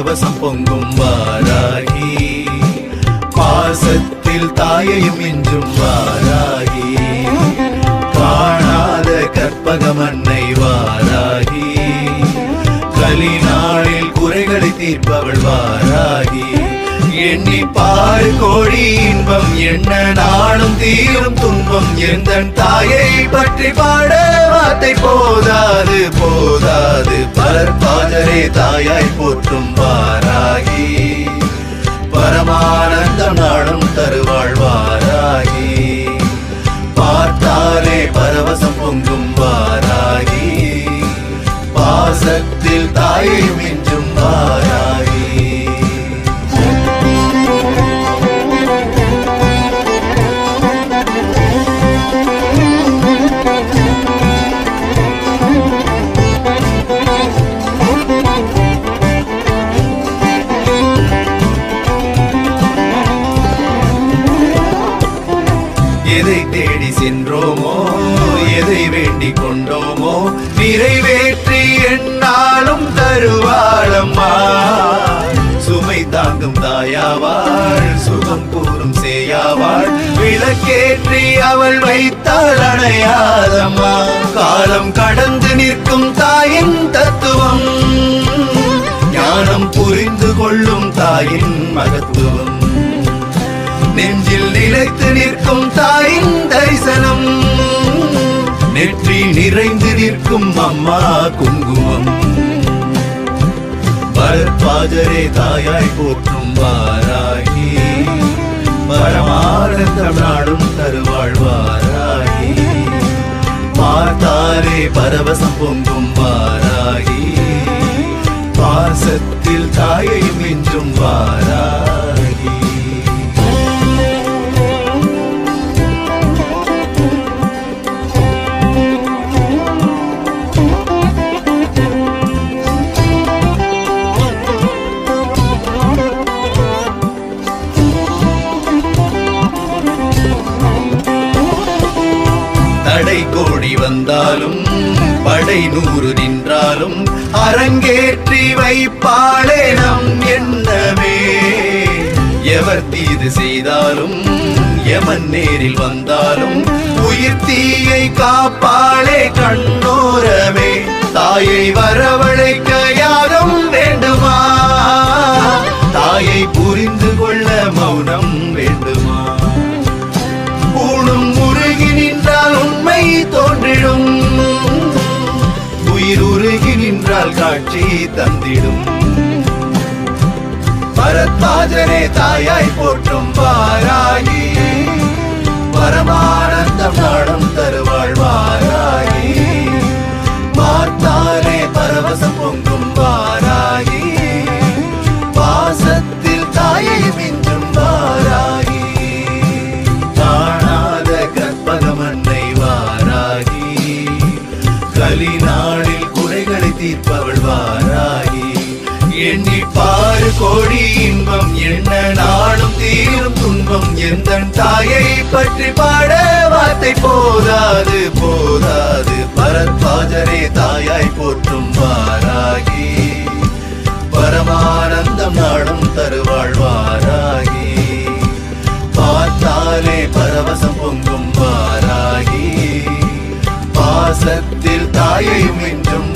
பரவசம் பொங்கும் வாராகி பாசத்தில் தாயையும் இன்றும் வாராகி காணாத கற்பகமன்னை வாராகி கலிநாளில் குறைகளை தீர்ப்பவள் வாராகி. எண்ணி பாரு கோழி இன்பம் என்ன நாளும் தீரும் துன்பம் எந்த தாயை பற்றி பாட வார்த்தை போதாது போதாது பலர் பாதரே தாயாய் போற்றும் வாராகி. பரமானந்தம் நாளும் தருவாள் வாராகி. பார்த்தாலே பரவசம் பொங்கும் வாராகி. பாசத்தில் தாயை எதை தேடி சென்றோமோ எதை வேண்டிக் கொண்டோமோ நிறைவேற்றி என்னாலும் தருவாளம்மா. சுமை தாங்கும் தாயாவாள் சுகம் கூறும் சேயாவாள் விளக்கேற்றி அவள் வைத்தாள் அணையாதம்மா. காலம் கடந்து நிற்கும் தாயின் தத்துவம் ஞானம் புரிந்து கொள்ளும் தாயின் மகத்துவம். நெஞ்ச நிலைத்து நிற்கும் தாயின் தரிசனம். நெற்றி நிறைந்து நிற்கும் அம்மா குங்குமம். பரத்வாஜரே தாயாய் போற்றும் வாராகி. பரமானந்தம் நாடும் தருவாள் வாராகி பரவசம் பொங்கும் வாராகி. பாசத்தில் தாயை மிஞ்சும் வாராகி வந்தாலும் படை நூறு நின்றாலும் அரங்கேற்றி வைப்பாளே நம் எண்ணமே. எவர் தீது செய்தாலும் எமன் நேரில் வந்தாலும் உயிர் தீயை காப்பாளே கண்ணோரமே. தாயை வரவழைக்க யாரும் வேண்டுமா? தாயை புரிந்து கொள்ள மௌனம் வேண்டுமா? ஊனும் முருகி நின்ற உண்மை தோன்றிடும். உயிர் உருகி நின்றால் காட்சி தந்திடும். பரத்வாஜரே தாயாய் போற்றும் வாராகி தீர்ப்பவள் எண்ணி பாரு கோடி இன்பம். என்ன நாளும் தீரும் துன்பம். எந்த தாயை பற்றி பாட வார்த்தை போதாது போதாது. பரத்வாஜரே தாயாய் போற்றும் வாராகி பரமானந்தம் நாடும் தருவாள் வாராகி பார்த்தாலே பரவசம் பொங்கும் வாராகி பாசத்தில் தாயையும் என்றும்